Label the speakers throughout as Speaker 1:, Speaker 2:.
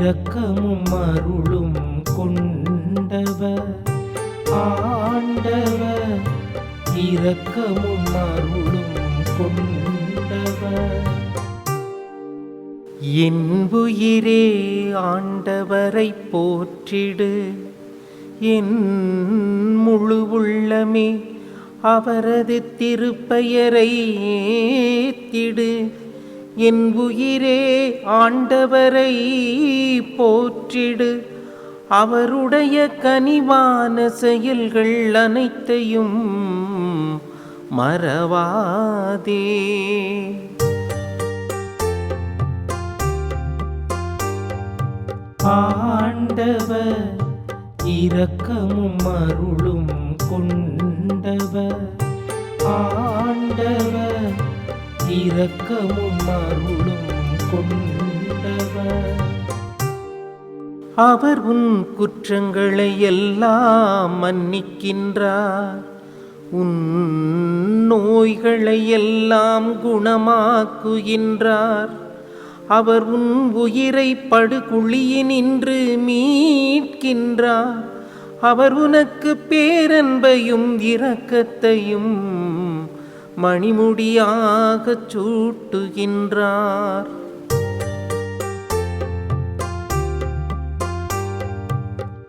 Speaker 1: இரக்கமும் அருளும் கொண்டவர் ஆண்டவர். இரக்கமும் அருளும் கொண்டவர். என் உயிரே ஆண்டவரை போற்றிடு. என் முழு உள்ளமே அவரது திருப்பெயரை ஏத்திடு. என் உயிரே ஆண்டவரை போற்றிடு. அவருடைய கனிவான செயல்கள் அனைத்தையும் மறவாதே. ஆண்டவர் இரக்கமும் அருளும் இரக்கமும் அருளும் கொண்டவர். அவர் உன் குற்றங்களை எல்லாம் மன்னிக்கின்றார். உன் நோய்களை எல்லாம் குணமாக்குகின்றார். அவர் உன் உயிரை படுகுழியினின்று மீட்கின்றார். அவர் உனக்கு பேரன்பையும் இரக்கத்தையும் மணிமுடியாகச் சூட்டுகின்றார்.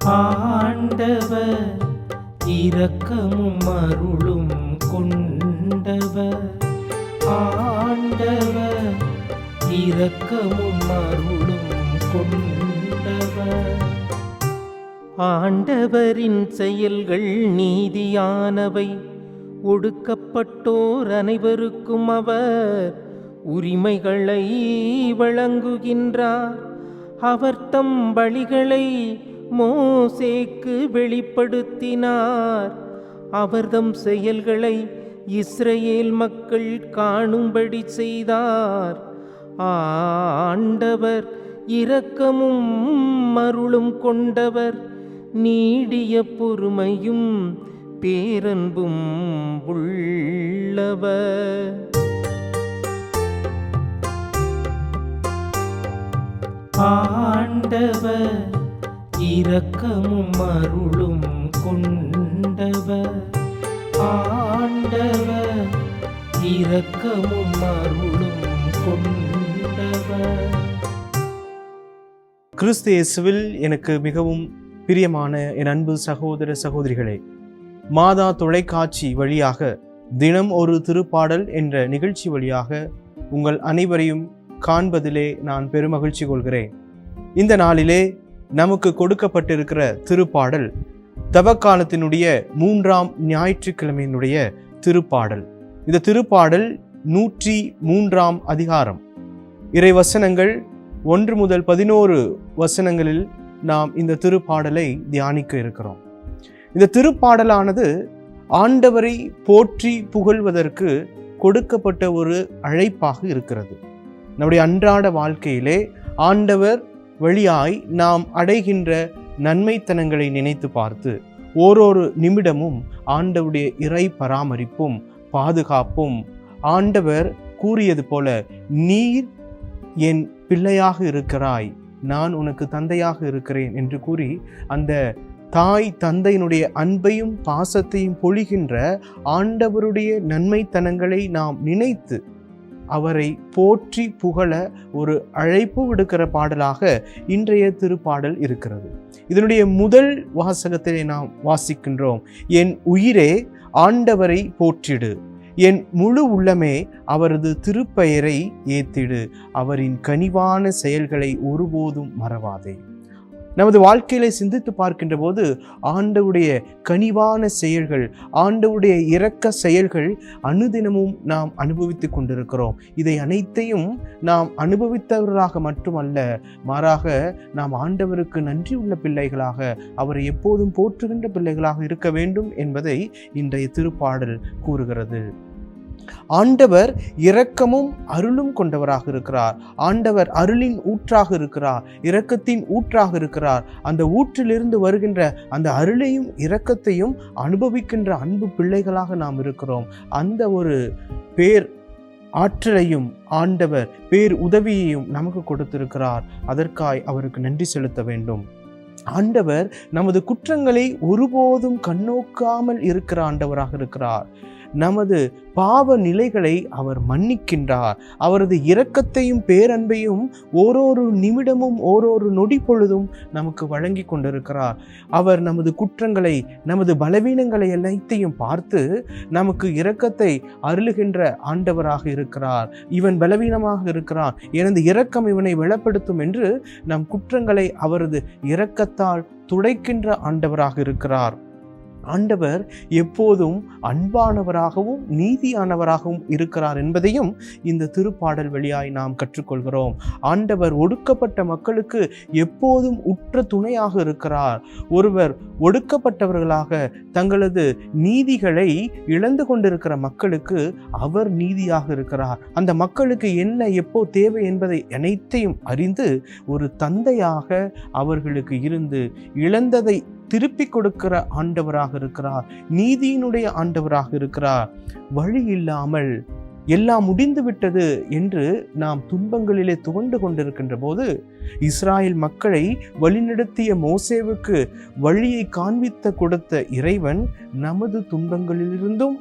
Speaker 1: ஆண்டவர் இரக்கமும் அருளும் கொண்டவர். ஆண்டவர் இரக்கமும் அருளும் கொண்டவர். ஆண்டவரின் செயல்கள் நீதியானவை. ஒடுக்கப்பட்டோர் அனைவருக்கும் அவர் உரிமைகளை வழங்குகின்றார். அவர் தம் வழிகளை மோசேக்கு வெளிப்படுத்தினார். அவர்தம் செயல்களை இஸ்ரேல் மக்கள் காணும்படி செய்தார். ஆண்டவர் இரக்கமும் அருளும் கொண்டவர். நீடிய பொறுமையும் பேரன்பும் உள்ளவர் ஆண்டவர் இரக்கமும் அருளும் கொண்டவர் ஆண்டவர் இரக்கமும் அருளும் கொண்டவர்
Speaker 2: கிறிஸ்து இயேசுவில் எனக்கு மிகவும் பிரியமான என் அன்பு சகோதர சகோதரிகளே மாதா தொலைக்காட்சி வழியாக தினம் ஒரு திருப்பாடல் என்ற நிகழ்ச்சி வழியாக உங்கள் அனைவரையும் காண்பதிலே நான் பெருமகிழ்ச்சி கொள்கிறேன். இந்த நாளிலே நமக்கு கொடுக்கப்பட்டிருக்கிற திருப்பாடல் தவக்காலத்தினுடைய மூன்றாம் ஞாயிற்றுக்கிழமையினுடைய திருப்பாடல். இந்த திருப்பாடல் நூற்றி மூன்றாம் அதிகாரம். இறை வசனங்கள் ஒன்று முதல் பதினோரு வசனங்களில் நாம் இந்த திருப்பாடலை தியானிக்க இருக்கிறோம். இந்த திருப்பாடலானது ஆண்டவரை போற்றி புகழ்வதற்கு கொடுக்கப்பட்ட ஒரு அழைப்பாக இருக்கிறது. நம்முடைய அன்றாட வாழ்க்கையிலே ஆண்டவர் வழியாய் நாம் அடைகின்ற நன்மைத்தனங்களை நினைத்து பார்த்து ஓரொரு நிமிடமும் ஆண்டவருடைய இறை பராமரிப்பும் பாதுகாப்பும் ஆண்டவர் கூறியது போல நீர் என் பிள்ளையாக இருக்கிறாய் நான் உனக்கு தந்தையாக இருக்கிறேன் என்று கூறி அந்த தாய் தந்தையினுடைய அன்பையும் பாசத்தையும் பொழிகின்ற ஆண்டவருடைய நன்மைத்தனங்களை நாம் நினைத்து அவரை போற்றி புகழ ஒரு அழைப்பு விடுக்கிற பாடலாக இன்றைய திருப்பாடல் இருக்கிறது. இதனுடைய முதல் வாசகத்திலே நாம் வாசிக்கின்றோம் என் உயிரே ஆண்டவரை போற்றிடு. என் முழு உள்ளமே அவரது திருப்பெயரை ஏத்திடு. அவரின் கனிவான செயல்களை ஒருபோதும் மறவாதே. நமது வாழ்க்கையில சிந்தித்து பார்க்கின்ற போது ஆண்டவுடைய கனிவான செயல்கள் ஆண்டவுடைய இரக்க செயல்கள் அனுதினமும் நாம் அனுபவித்து கொண்டிருக்கிறோம். இதை அனைத்தையும் நாம் அனுபவித்தவர்களாக மட்டுமல்ல மாறாக நாம் ஆண்டவருக்கு நன்றி உள்ள பிள்ளைகளாக அவரை எப்போதும் போற்றுகின்ற பிள்ளைகளாக இருக்க வேண்டும் என்பதை இன்றைய திருப்பாடல் கூறுகிறது. ஆண்டவர் இரக்கமும் அருளும் கொண்டவராக இருக்கிறார். ஆண்டவர் அருளின் ஊற்றாக இருக்கிறார். இரக்கத்தின் ஊற்றாக இருக்கிறார். அந்த ஊற்றிலிருந்து வருகின்ற அந்த அருளையும் இரக்கத்தையும் அனுபவிக்கின்ற அன்பு பிள்ளைகளாக நாம் இருக்கிறோம். அந்த ஒரு பேர் ஆற்றலையும் ஆண்டவர் பேர் உதவியையும் நமக்கு கொடுத்திருக்கிறார். அதற்காய் அவருக்கு நன்றி செலுத்த வேண்டும். ஆண்டவர் நமது குற்றங்களை ஒருபோதும் கண்ணோக்காமல் இருக்கிற ஆண்டவராக இருக்கிறார். நமது பாவ நிலைகளை அவர் மன்னிக்கின்றார். அவரது இரக்கத்தையும் பேரன்பையும் ஓரொரு நிமிடமும் ஓரொரு நொடி பொழுதும் நமக்கு வழங்கி கொண்டிருக்கிறார். அவர் நமது குற்றங்களை நமது பலவீனங்களை அனைத்தையும் பார்த்து நமக்கு இரக்கத்தை அருளுகின்ற ஆண்டவராக இருக்கிறார். இவன் பலவீனமாக இருக்கிறான். எனது இரக்கம் இவனை வெளிப்படுத்தும் என்று நம் குற்றங்களை அவரது இரக்கத்தால் துடைக்கின்ற ஆண்டவராக இருக்கிறார். ஆண்டவர் எப்போதும் அன்பானவராகவும் நீதியானவராகவும் இருக்கிறார் என்பதையும் இந்த திருப்பாடல் வழியாய் நாம் கற்றுக்கொள்கிறோம். ஆண்டவர் ஒடுக்கப்பட்ட மக்களுக்கு எப்போதும் உற்ற துணையாக இருக்கிறார். ஒருவர் ஒடுக்கப்பட்டவர்களாக தங்களது நீதிகளை இழந்து கொண்டிருக்கிற மக்களுக்கு அவர் நீதியாக இருக்கிறார். அந்த மக்களுக்கு என்ன எப்போ தேவை என்பதை அனைத்தையும் அறிந்து ஒரு தந்தையாக அவர்களுக்கு இருந்து இழந்ததை திருப்பி கொடுக்கிற ஆண்டவராக இருக்கிறார். நீதியினுடைய ஆண்டவராக இருக்கிறார். வழி இல்லாமல் எல்லாம் முடிந்து விட்டது என்று நாம் துன்பங்களிலே துவண்டு கொண்டிருக்கின்ற போது இஸ்ராயல் மக்களை வழிநடத்திய மோசேவுக்கு வழியை காண்பித்த கொடுத்த இறைவன் நமது துன்பங்களிலிருந்தும்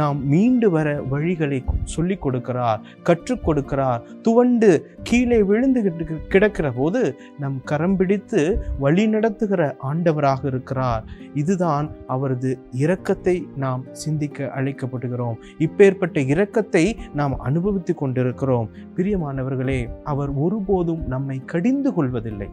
Speaker 2: நாம் மீண்டு வர வழிகளை சொல்லிக் கொடுக்கிறார் கற்றுக் கொடுக்கிறார். துவண்டு கீழே விழுந்து கிடக்கிற போது நம் கரம் பிடித்து வழி நடத்துகிற ஆண்டவராக இருக்கிறார். இதுதான் அவரது இரக்கத்தை நாம் சிந்திக்க அழைக்கப்படுகிறோம் இப்பேற்பட்ட இரக்கத்தை நாம் அனுபவித்துக் கொண்டிருக்கிறோம். பிரியமானவர்களே அவர் ஒருபோதும் நம்மை கடிந்து கொள்வதில்லை.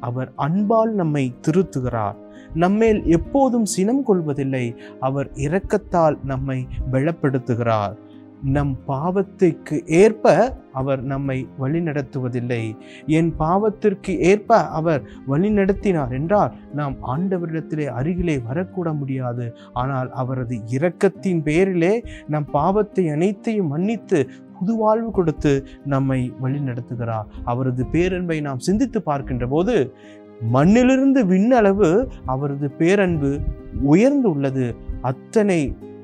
Speaker 2: அவர் அன்பால் நம்மை திருத்துகிறார். நம்மேல் எப்போதும் சினம் கொள்வதில்லை அவர் இரக்கத்தால் நம்மை பலப்படுத்துகிறார். நம் பாவத்திற்கு ஏற்ப அவர் நம்மை வழிநடத்துவதில்லை. என் பாவத்திற்கு ஏற்ப அவர் வழிநடத்தினார் என்றால் நாம் ஆண்டவரிடத்திலே அருகிலே வரக்கூட முடியாது. ஆனால் அவரது இரக்கத்தின் பேரிலே நம் பாவத்தை அனைத்தையும் மன்னித்து புது வாழ்வு கொடுத்து நம்மை வழிநடத்துகிறார் அவரது பேரன்பை நாம் சிந்தித்து பார்க்கின்ற போது மண்ணிலிருந்து விண்ணளவு அவரது பேரன்பு உயர்ந்து உள்ளது. அத்தனை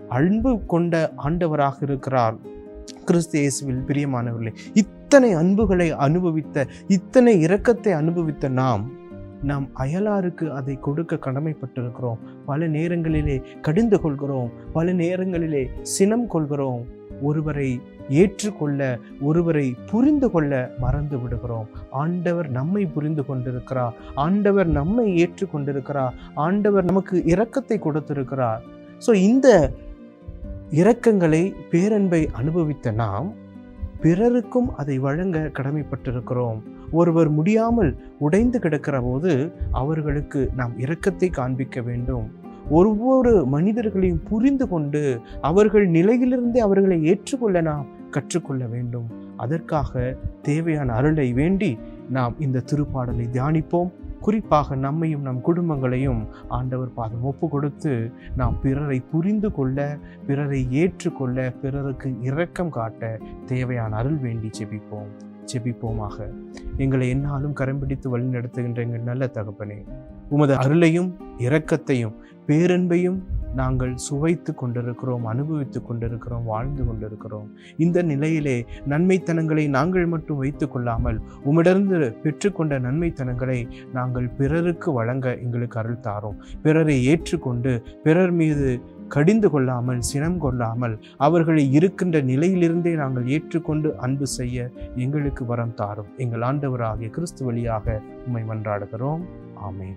Speaker 2: அன்பு கொண்ட ஆண்டவராக இருக்கிறார். கிறிஸ்து இயேசுவில் பிரியமானவர்களே இத்தனை அன்புகளை அனுபவித்த இத்தனை இரக்கத்தை அனுபவித்த நாம் நாம் அயலாருக்கு அதை கொடுக்க கடமைப்பட்டிருக்கிறோம். பல நேரங்களிலே கடிந்து கொள்கிறோம். பல நேரங்களிலே சினம் கொள்கிறோம். ஒருவரை ஏற்றுக்கொள்ள ஒருவரை புரிந்து கொள்ள மறந்து விடுகிறோம். ஆண்டவர் நம்மை புரிந்து கொண்டிருக்கிறார். ஆண்டவர் நம்மை ஏற்றுக்கொண்டிருக்கிறார். ஆண்டவர் நமக்கு இரக்கத்தை கொடுத்திருக்கிறார். ஸோ இந்த இரக்கங்களை பேரன்பை அனுபவித்த நாம் பிறருக்கும் அதை வழங்க கடமைப்பட்டிருக்கிறோம். ஒருவர் முடியாமல் உடைந்து கிடக்கிற போது அவர்களுக்கு நாம் இரக்கத்தை காண்பிக்க வேண்டும். ஒவ்வொரு மனிதர்களையும் புரிந்து கொண்டு அவர்கள் நிலையிலிருந்தே அவர்களை ஏற்றுக்கொள்ள நாம் கற்றுக்கொள்ள வேண்டும். அதற்காக தேவையான அருளை வேண்டி நாம் இந்த திருப்பாடலை தியானிப்போம். குறிப்பாக நம்மையும் நம் குடும்பங்களையும் ஆண்டவர் பாதம் ஒப்பு கொடுத்து நாம் பிறரை புரிந்து கொள்ள பிறரை ஏற்றுக்கொள்ள பிறருக்கு இரக்கம் காட்ட தேவையான அருள் வேண்டி ஜெபிப்போம். ஜெபிப்போமாக. எங்களை என்னாலும் கரம்பிடித்து வழிநடத்துகின்ற எங்கள் நல்ல தகப்பனே உமது அருளையும் இரக்கத்தையும் பேரன்பையும் நாங்கள் சுவைத்து கொண்டிருக்கிறோம் அனுபவித்து கொண்டிருக்கிறோம் வாழ்ந்து கொண்டிருக்கிறோம். இந்த நிலையிலே நன்மைத்தனங்களை நாங்கள் மட்டும் வைத்து கொள்ளாமல் உம்மிடந்து பெற்றுக்கொண்ட நன்மைத்தனங்களை நாங்கள் பிறருக்கு வழங்க எங்களுக்கு அருள் தாரோம். பிறரை ஏற்றுக்கொண்டு பிறர் மீது கடிந்து கொள்ளாமல் சினம் கொள்ளாமல் அவர்களை இருக்கின்ற நிலையிலிருந்தே நாங்கள் ஏற்றுக்கொண்டு அன்பு செய்ய எங்களுக்கு வரம் தாரும். எங்கள் ஆண்டவராகிய கிறிஸ்து வழியாக உம்மை மன்றாடுகிறோம். ஆமென்.